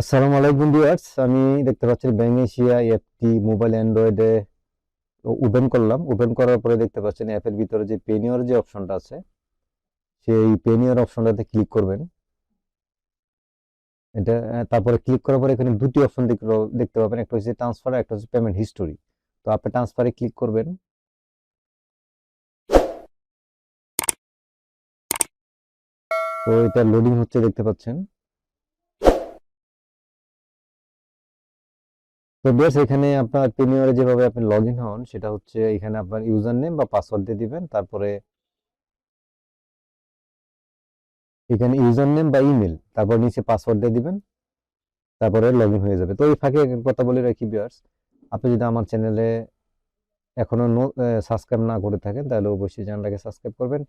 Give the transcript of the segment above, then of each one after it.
আসসালামু আলাইকুম ভিউয়ার্স, আমি দেখতে পাচ্ছি ব্যাং এশিয়া অ্যাপটি মোবাইল অ্যান্ড্রয়েডে ওপেন করলাম। ওপেন করার পরে দেখতে পাচ্ছেন অ্যাপের ভিতরে যে পেনিয়র যে অপশনটা আছে, সেই পেনিয়র অপশনটাতে ক্লিক করবেন। এটা, তারপরে ক্লিক করার পরে এখানে দুটি অপশন দেখতে পাবেন। একটা হচ্ছে ট্রান্সফার, একটা হচ্ছে পেমেন্ট হিস্টোরি। তো আপনি ট্রান্সফারে ক্লিক করবেন। তো এটা লোডিং হচ্ছে দেখতে পাচ্ছেন। তো বেশ, এখানে আপনার প্রিমিয়ারে যেভাবে আপনি লগ ইন হন, সেটা হচ্ছে এখানে আপনার ইউজার নেম বা পাসওয়ার্ড দিয়ে দিবেন, তারপরে এখানে ইউজার নেম বা ইমেল তারপর নিচে পাসওয়ার্ড দিয়ে দিবেন, তারপরে লগ ইন হয়ে যাবে। তো এই ফাঁকে কথা বলে রাখি বিয়ার্স আপনি যদি আমার চ্যানেলে এখনও সাবস্ক্রাইব না করে থাকেন, তাহলে অবশ্যই চ্যানেলটাকে সাবস্ক্রাইব করবেন,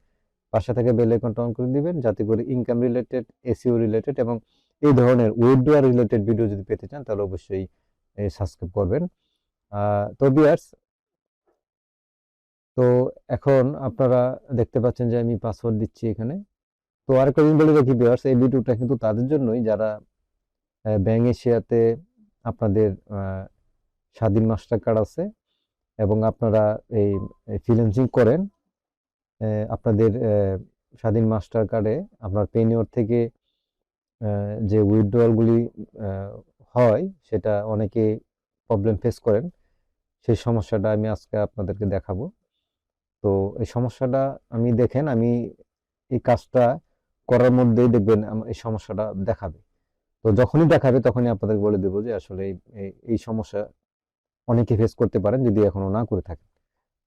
পাশে থেকে বেল আইকনটা অন করে দিবেন, যাতে করে ইনকাম রিলেটেড এসইও রিলেটেড এবং এই ধরনের ওয়েবডুয়ার রিলেটেড ভিডিও যদি পেতে চান, তাহলে অবশ্যই সাবস্ক্রাইব করবেন। তো বিয়ার্স তো এখন আপনারা দেখতে পাচ্ছেন যে আমি পাসওয়ার্ড দিচ্ছি এখানে। তো আরেকটা জিনিস বলে রাখি বিয়ার্স এই ভিডিওটা কিন্তু তাদের জন্যই যারা ব্যাঙ্ক এশিয়াতে আপনাদের স্বাধীন মাস্টার কার্ড আছে এবং আপনারা এই ফ্রিল্যান্সিং করেন আপনাদের স্বাধীন মাস্টার কার্ডে আপনার পেনিওর থেকে যে উইথড্রয়ালগুলি হয়, সেটা অনেকে প্রবলেম ফেস করেন। সেই সমস্যাটা আমি আজকে আপনাদেরকে দেখাবো। তো এই সমস্যাটা আমি দেখেন, আমি এই কাজটা করার মধ্যেই দেখবেন এই সমস্যাটা দেখাবে। তো যখনই দেখাবে তখনই আপনাদের বলে দেবো যে আসলে এই- সমস্যা অনেকে ফেস করতে পারেন যদি এখনও না করে থাকেন।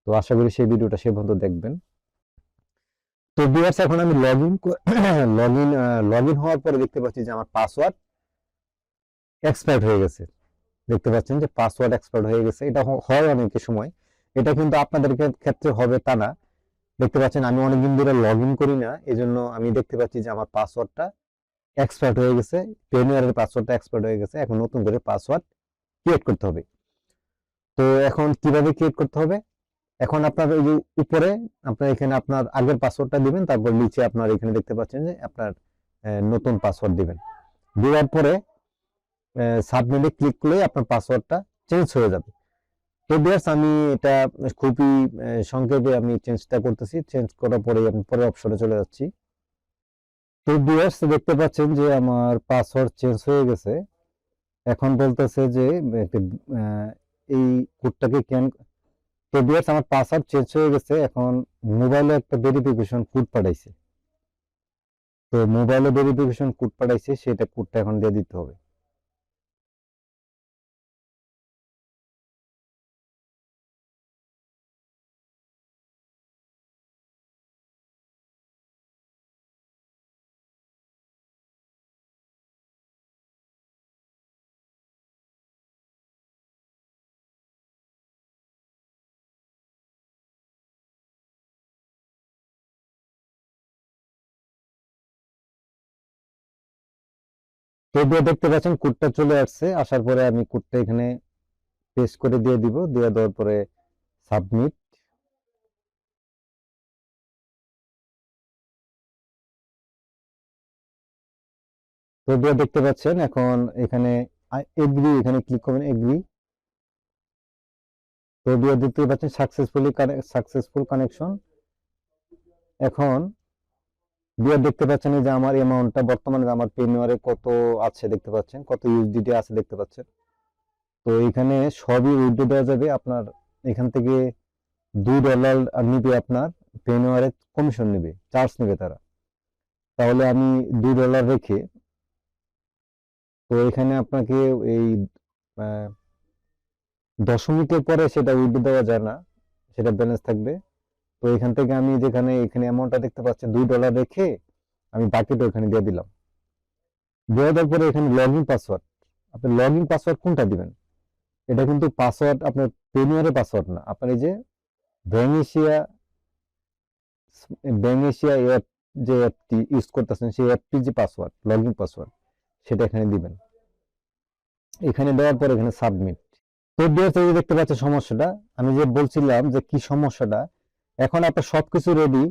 তো আশা করি সেই ভিডিওটা সে পর্যন্ত দেখবেন। তো ভিউয়ার্স এখন আমি log in log in log in হওয়ার পরে দেখতে পাচ্ছি যে আমার পাসওয়ার্ড এক্সপায়ার্ড হয়ে গেছে। দেখতে পাচ্ছেন যে পাসওয়ার্ড এক্সপায়ার্ড হয়ে গেছে। এটা হয় অনেকের সময়। এটা কিন্তু আপনাদের ক্ষেত্রে হবে তা না। দেখতে পাচ্ছেন আমি অনেকদিন ধরে লগ করি না। এজন্য আমি দেখতে পাচ্ছি যে আমার পাসওয়ার্ডটা এক্সপায়ার্ড হয়ে গেছে। পেনিয়ারের পাসওয়ার্ডটা এক্সপার্ট হয়ে গেছে। এখন নতুন করে পাসওয়ার্ড ক্রিয়েট করতে হবে। তো এখন কীভাবে ক্রিয়েট করতে হবে? এখন আপনার এই যে উপরে আপনার এখানে আপনার আগের পাসওয়ার্ডটা দিবেন, তারপর নিচে আপনার এখানে দেখতে পাচ্ছেন যে আপনার নতুন পাসওয়ার্ড দিবেন। দেওয়ার পরে সাবমিটে ক্লিক করলে আপনার পাসওয়ার্ডটা চেঞ্জ হয়ে যাবে। তো বিয়ার্স আমি এটা খুবই সংক্ষেপে আমি চেঞ্জটা করতেছি। চেঞ্জ করার পরে আমি পরের অপশনে চলে যাচ্ছি। তো বিয়ার্স দেখতে পাচ্ছেন যে আমার পাসওয়ার্ড চেঞ্জ হয়ে গেছে। এখন বলতেছে যে এই কোডটাকে ক্যান তো বিয়ার্স আমার পাসওয়ার্ড চেঞ্জ হয়ে গেছে। এখন মোবাইলে একটা ভেরিফিকেশন কোড পাঠাইছে। তো মোবাইলে ভেরিফিকেশন কোড পাঠাইছে, সেটা কোডটা এখন দিয়ে দিতে হবে। দিয়ে দেখতে পাচ্ছেন কোডটা চলে আসছে। আসার পরে আমি কোডটা এখানে পেস্ট করে দিয়ে দিব। দিয়ে দেওয়ার পরে সাবমিট তো দিয়ে দেখতে পাচ্ছেন, এখন এখানে এগ্রি এখানে ক্লিক করবেন এগ্রি তো দিয়ে দেখতে পাচ্ছেন সাকসেসফুলি সাকসেসফুল কানেকশন এখন দিয়ে দেখতে পাচ্ছেন যে আমার অ্যামাউন্টটা বর্তমানে আমার পেনিওয়ারে কত আছে দেখতে পাচ্ছেন, কত ইউএসডিটি আছে দেখতে পাচ্ছেন। তো এখানে সবই উইথড্র দেওয়া যাবে, আপনার এখান থেকে দুই ডলার নিবে আপনার পেনিওয়ারে কমিশন নেবে চার্জ নেবে তারা। তাহলে আমি দুই ডলার রেখে, তো এখানে আপনাকে এই দশমিকের পরে সেটা উইথড্র দেওয়া যায় না, সেটা ব্যালেন্স থাকবে। তো এখান থেকে আমি যেখানে, এখানে অ্যামাউন্টটা দেখতে পাচ্ছি দুই ডলার রেখে আমি বাকিটা ওখানে দিয়ে দিলাম। দেওয়া দেওয়ার পরে এখানে লগ ইন পাসওয়ার্ড আপনি লগ ইন পাসওয়ার্ড কোনটা দিবেন? এটা কিন্তু পাসওয়ার্ড আপনার প্রিমিয়ারের পাসওয়ার্ড না। আপনার এই যে bank Asia bank Asia app যে অ্যাপটি ইউজ করতেছেন, সেই অ্যাপটির যে পাসওয়ার্ড লগ ইন পাসওয়ার্ড সেটা এখানে দিবেন। এখানে দেওয়ার পর এখানে সাবমিট তো দেখতে পাচ্ছেন সমস্যাটা, আমি যে বলছিলাম যে কি সমস্যাটা এখন আপনার সবকিছু রেডি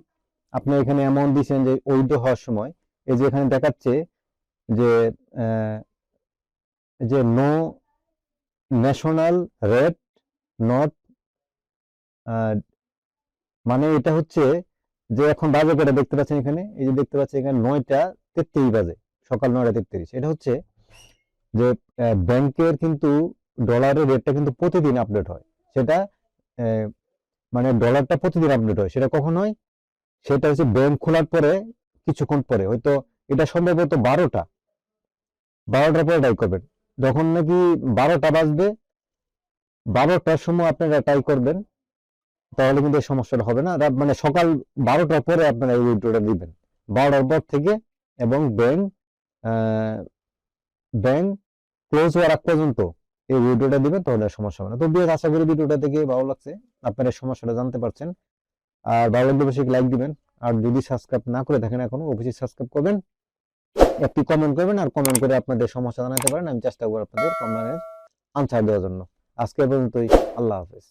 আপনি এখানে অ্যামাউন্ট দিয়েছেন যে উইথড্র হওয়ার সময়, এই যে এখানে দেখাচ্ছে যে যে নো ন্যাশনাল রেট নট মানে এটা হচ্ছে যে এখন বাজে কটা দেখতে পাচ্ছেন এখানে? এই যে দেখতে পাচ্ছেন এখানে নয়টা তেত্রিশ বাজে, সকাল নয়টা তেত্রিশ। এটা হচ্ছে যে ব্যাংকের কিন্তু ডলারের রেটটা কিন্তু প্রতিদিন আপডেট হয়। সেটা মানে ডলারটা প্রতিদিন আপডেট হয়। সেটা কখন হয়? সেটা হচ্ছে ব্যাংক খোলার পরে, কিছুক্ষণ পরে। হয়তো এটা সম্ভবত বারোটা। বারোটার পরে ট্রাই করবেন। যখন নাকি বারোটা বাজবে, বারোটার সময় আপনারা ট্রাই করবেন, তাহলে কিন্তু সমস্যাটা হবে না। মানে সকাল বারোটার পরে আপনারা এই উইড্রোটা দিবেন। বারোটার পর থেকে এবং ব্যাংক ব্যাংক ক্লোজ হওয়ার আগ পর্যন্ত এই ভিডিওটা দিবেন, তাহলে সমস্যা হবে না। তো বিয়ে আশা করি ভিডিওটা দেখে ভালো লাগছে, আপনারা সমস্যাটা জানতে পারছেন। আর ভালো লাগলে অবশ্যই লাইক দিবেন, আর যদি সাবস্ক্রাইব না করে থাকেন এখনও, অবশ্যই সাবস্ক্রাইব করবেন। একটি কমেন্ট করবেন, আর কমেন্ট করে আপনাদের সমস্যা জানাতে পারেন, আমি চেষ্টা করব আপনাদের কমেন্টের আনসার দেওয়ার জন্য। আজকে পর্যন্তই, আল্লাহ হাফেজ।